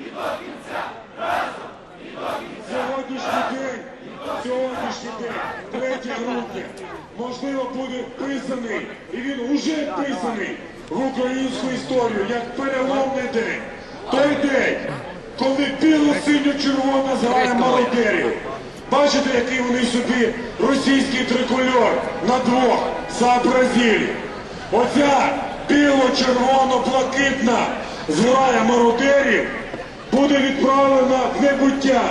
і до кінця. Разом і до кінця. Сьогоднішній день, сьогоднішній день, 3 грудня, можливо, буде писаний, і він уже писаний в українську історію як переломний день. Той день, коли біло-синьо-червона зграя мародерів. Бачите, який вони собі російський трикольор на двох заобразили. Оця біло-червоно-блакитна зграя мародерів буде відправлена в небуття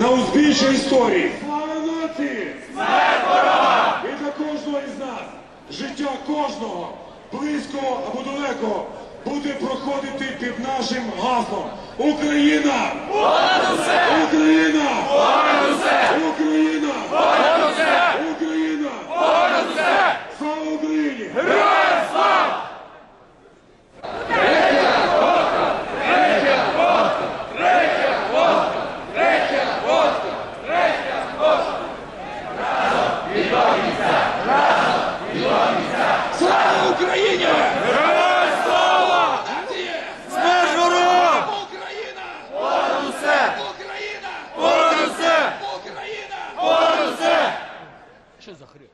на узбіччя історії. Слава нації! І для кожного із нас життя кожного, близького або далекого, буде проходити під нашим гаслом. Україна! Україна! Україні! Героям слава! З! Україна! Понад усе! Україна! Понад усе! Що за хрень?